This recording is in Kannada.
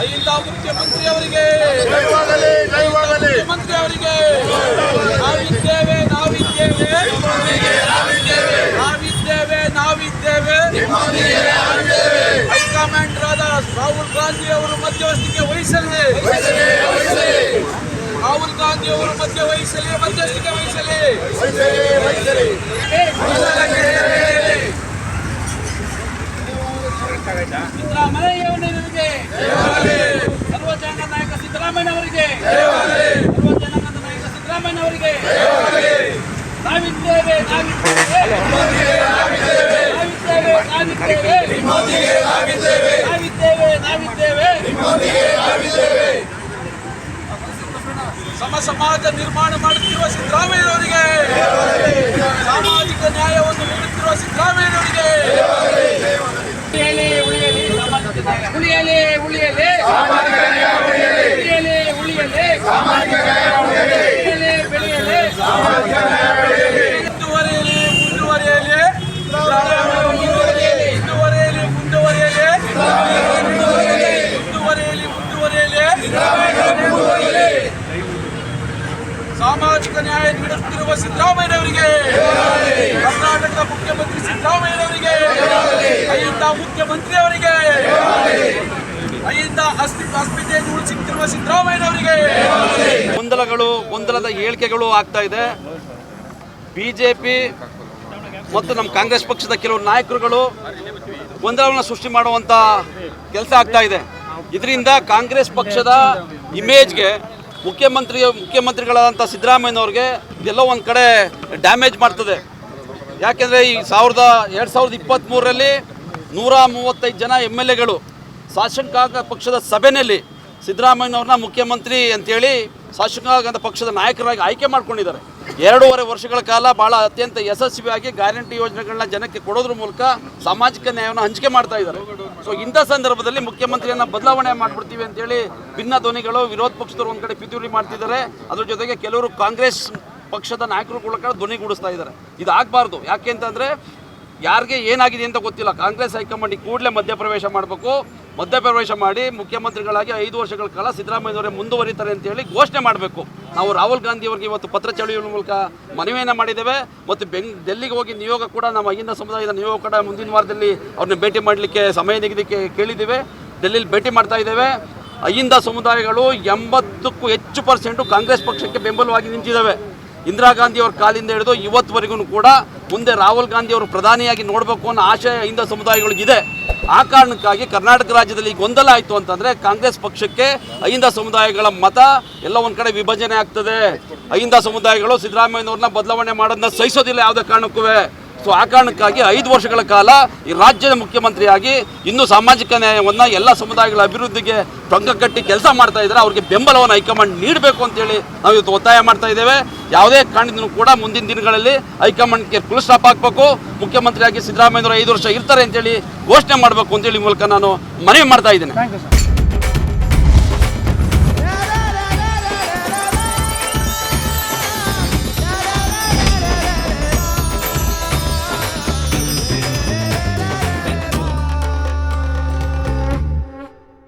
ಅಹಿಂದ ಮುಖ್ಯಮಂತ್ರಿ ಅವರಿಗೆ ಮುಖ್ಯಮಂತ್ರಿ ಅವರಿಗೆ ನಾವಿದ್ದೇವೆ ನಾವಿದ್ದೇವೆ. ನಾವಿದ್ದೇವೆ. ನಾವಿದ್ದೇವೆ ಹೈಕಮಾಂಡರ್ ಆದ ರಾಹುಲ್ ಗಾಂಧಿ ಅವರು ಮಧ್ಯವಸ್ಥಿಕೆ ವಹಿಸಲಿ. ರಾಹುಲ್ ಗಾಂಧಿ ಅವರು ಮಧ್ಯ ವಹಿಸಲಿ ಮಧ್ಯಸ್ಥಿಕೆ ವಹಿಸಲಿ. ಸಿದ್ದರಾಮಯ್ಯವರಿಗೆ ಸರ್ವಜನ ನಾಯಕ ಸಿದ್ದರಾಮಯ್ಯವರಿಗೆ. ಅವರಿಗೆ ನಾಯಕ ಸಿದ್ದರಾಮಯ್ಯವರಿಗೆ. ನಾವಿದ್ದೇವೆ ನಾವಿದ್ದೇವೆ. ನಾವಿದ್ದೇವೆ ನಾವಿದ್ದೇವೆ. ನಾವಿದ್ದೇವೆ ನಾವಿದ್ದೇವೆ. ಸಮ ಸಮಾಜ ನಿರ್ಮಾಣ ಮಾಡುತ್ತಿರುವ ಸಿದ್ದರಾಮಯ್ಯನವರಿಗೆ ಸಾಮಾಜಿಕ ನ್ಯಾಯವನ್ನು ನೀಡುತ್ತಿರುವ ಸಿದ್ದರಾಮಯ್ಯನವರಿಗೆ ನ್ಯಾಯ ನೀಡುತ್ತಿರುವ ಸಿದ್ದರಾಮಯ್ಯನವರಿಗೆ. ಕರ್ನಾಟಕದ ಮುಖ್ಯಮಂತ್ರಿ ಸಿದ್ದರಾಮಯ್ಯನವರಿಗೆ. ಅಲ್ಲಿಂದ ಮುಖ್ಯಮಂತ್ರಿ ಅವರಿಗೆ ಅಸ್ತಿ ಅಸ್ಮಿತೆಯನ್ನು ಉಳಿಸುತ್ತಿರುವ ಸಿದ್ದರಾಮಯ್ಯನವರಿಗೆ. ಗೊಂದಲಗಳು, ಗೊಂದಲದ ಹೇಳಿಕೆಗಳು ಆಗ್ತಾ ಇದೆ. ಬಿಜೆಪಿ ಮತ್ತು ನಮ್ಮ ಕಾಂಗ್ರೆಸ್ ಪಕ್ಷದ ಕೆಲವು ನಾಯಕರುಗಳು ಗೊಂದಲವನ್ನು ಸೃಷ್ಟಿ ಮಾಡುವಂಥ ಕೆಲಸ ಆಗ್ತಾ ಇದೆ. ಇದರಿಂದ ಕಾಂಗ್ರೆಸ್ ಪಕ್ಷದ ಇಮೇಜ್ಗೆ ಮುಖ್ಯಮಂತ್ರಿ ಮುಖ್ಯಮಂತ್ರಿಗಳಾದಂಥ ಸಿದ್ದರಾಮಯ್ಯನವ್ರಿಗೆ ಇದೆಲ್ಲ ಒಂದು ಕಡೆ ಡ್ಯಾಮೇಜ್ ಮಾಡ್ತದೆ. ಯಾಕೆಂದರೆ ಈ ಸಾವಿರದ ಎರಡು ಸಾವಿರದ ಇಪ್ಪತ್ತ್ಮೂರರಲ್ಲಿ ನೂರ ಮೂವತ್ತೈದು ಜನ ಎಂ ಎಲ್ ಎಗಳು ಶಾಸಕಾಂಗ ಪಕ್ಷದ ಸಭೆಯಲ್ಲಿ ಸಿದ್ದರಾಮಯ್ಯನವ್ರನ್ನ ಮುಖ್ಯಮಂತ್ರಿ ಅಂತೇಳಿ ಶಾಸಕಾಂಗ ಪಕ್ಷದ ನಾಯಕರಾಗಿ ಆಯ್ಕೆ ಮಾಡ್ಕೊಂಡಿದ್ದಾರೆ. ಎರಡೂವರೆ ವರ್ಷಗಳ ಕಾಲ ಭಾಳ ಅತ್ಯಂತ ಯಶಸ್ವಿಯಾಗಿ ಗ್ಯಾರಂಟಿ ಯೋಜನೆಗಳನ್ನ ಜನಕ್ಕೆ ಕೊಡೋದ್ರ ಮೂಲಕ ಸಾಮಾಜಿಕ ನ್ಯಾಯವನ್ನು ಹಂಚಿಕೆ ಮಾಡ್ತಾ ಇದ್ದಾರೆ. ಸೊ ಇಂಥ ಸಂದರ್ಭದಲ್ಲಿ ಮುಖ್ಯಮಂತ್ರಿಯನ್ನ ಬದಲಾವಣೆ ಮಾಡ್ಬಿಡ್ತೀವಿ ಅಂತೇಳಿ ಭಿನ್ನ ಧ್ವನಿಗಳು ವಿರೋಧ ಪಕ್ಷದವರು ಒಂದು ಕಡೆ ಪಿತೂರಿ ಮಾಡ್ತಿದ್ದಾರೆ. ಅದ್ರ ಜೊತೆಗೆ ಕೆಲವರು ಕಾಂಗ್ರೆಸ್ ಪಕ್ಷದ ನಾಯಕರು ಕೂಡ ಧ್ವನಿಗೂಡಿಸ್ತಾ ಇದ್ದಾರೆ. ಇದಾಗಬಾರ್ದು. ಯಾಕೆ ಅಂತಂದರೆ ಯಾರಿಗೆ ಏನಾಗಿದೆ ಅಂತ ಗೊತ್ತಿಲ್ಲ. ಕಾಂಗ್ರೆಸ್ ಹೈಕಮಾಂಡ್ ಕೂಡಲೇ ಮಧ್ಯಪ್ರವೇಶ ಮಾಡಬೇಕು. ಮಧ್ಯಪ್ರವೇಶ ಮಾಡಿ ಮುಖ್ಯಮಂತ್ರಿಗಳಾಗಿ ಐದು ವರ್ಷಗಳ ಕಾಲ ಸಿದ್ದರಾಮಯ್ಯವರೇ ಮುಂದುವರಿತಾರೆ ಅಂತೇಳಿ ಘೋಷಣೆ ಮಾಡಬೇಕು. ನಾವು ರಾಹುಲ್ ಗಾಂಧಿ ಅವರಿಗೆ ಇವತ್ತು ಪತ್ರ ಚಳುವಳಿ ಮೂಲಕ ಮನವಿಯನ್ನು ಮಾಡಿದ್ದೇವೆ. ಮತ್ತು ಬೆಂಗ್ ಡೆಲ್ಲಿಗೆ ಹೋಗಿ ನಿಯೋಗ ಕೂಡ ನಮ್ಮ ಅಹಿಂದ ಸಮುದಾಯದ ನಿಯೋಗ ಕೂಡ ಮುಂದಿನ ವಾರದಲ್ಲಿ ಅವ್ರನ್ನ ಭೇಟಿ ಮಾಡಲಿಕ್ಕೆ ಸಮಯ ನಿಗದಿಕ್ಕೆ ಕೇಳಿದ್ದೇವೆ. ಡೆಲ್ಲಿಲಿ ಭೇಟಿ ಮಾಡ್ತಾ ಇದ್ದೇವೆ. ಅಹಿಂದ ಸಮುದಾಯಗಳು ಎಂಬತ್ತಕ್ಕೂ ಹೆಚ್ಚು ಪರ್ಸೆಂಟು ಕಾಂಗ್ರೆಸ್ ಪಕ್ಷಕ್ಕೆ ಬೆಂಬಲವಾಗಿ ನಿಂತಿದ್ದಾವೆ. ಇಂದಿರಾ ಗಾಂಧಿ ಅವ್ರ ಕಾಲಿಂದ ಹಿಡಿದು ಇವತ್ತುವರೆಗೂ ಕೂಡ ಮುಂದೆ ರಾಹುಲ್ ಗಾಂಧಿ ಅವರು ಪ್ರಧಾನಿಯಾಗಿ ನೋಡಬೇಕು ಅನ್ನೋ ಆಶಯ ಹಿಂದ ಸಮುದಾಯಗಳಿಗಿದೆ ಆ ಕಾರಣಕ್ಕಾಗಿ ಕರ್ನಾಟಕ ರಾಜ್ಯದಲ್ಲಿ ಗೊಂದಲ ಆಯಿತು ಅಂತಂದರೆ ಕಾಂಗ್ರೆಸ್ ಪಕ್ಷಕ್ಕೆ ಅಹಿಂದ ಸಮುದಾಯಗಳ ಮತ ಎಲ್ಲ ಒಂದು ಕಡೆ ವಿಭಜನೆ ಆಗ್ತದೆ. ಅಹಿಂದ ಸಮುದಾಯಗಳು ಸಿದ್ದರಾಮಯ್ಯನವ್ರನ್ನ ಬದಲಾವಣೆ ಮಾಡೋದನ್ನ ಸಹಿಸೋದಿಲ್ಲ ಯಾವುದೇ ಕಾರಣಕ್ಕೂ. ಸೊ ಆ ಕಾರಣಕ್ಕಾಗಿ ಐದು ವರ್ಷಗಳ ಕಾಲ ಈ ರಾಜ್ಯದ ಮುಖ್ಯಮಂತ್ರಿಯಾಗಿ ಇನ್ನೂ ಸಾಮಾಜಿಕ ನ್ಯಾಯವನ್ನು ಎಲ್ಲ ಸಮುದಾಯಗಳ ಅಭಿವೃದ್ಧಿಗೆ ಟೊಂಕ ಕಟ್ಟಿ ಕೆಲಸ ಮಾಡ್ತಾ ಇದ್ದಾರೆ. ಅವ್ರಿಗೆ ಬೆಂಬಲವನ್ನು ಹೈಕಮಾಂಡ್ ನೀಡಬೇಕು ಅಂತೇಳಿ ನಾವು ಇವತ್ತು ಒತ್ತಾಯ ಮಾಡ್ತಾ ಇದ್ದೇವೆ. ಯಾವುದೇ ಕಾರಣದಿಂದಲೂ ಕೂಡ ಮುಂದಿನ ದಿನಗಳಲ್ಲಿ ಹೈಕಮಾಂಡ್ಗೆ ಫುಲ್ ಸ್ಟಾಪ್ ಹಾಕಬೇಕು. ಮುಖ್ಯಮಂತ್ರಿಯಾಗಿ ಸಿದ್ದರಾಮಯ್ಯವರು ಐದು ವರ್ಷ ಇರ್ತಾರೆ ಅಂತೇಳಿ ಘೋಷಣೆ ಮಾಡಬೇಕು ಅಂತೇಳಿ ಮೂಲಕ ನಾನು ಮನವಿ ಮಾಡ್ತಾ ಇದ್ದೇನೆ.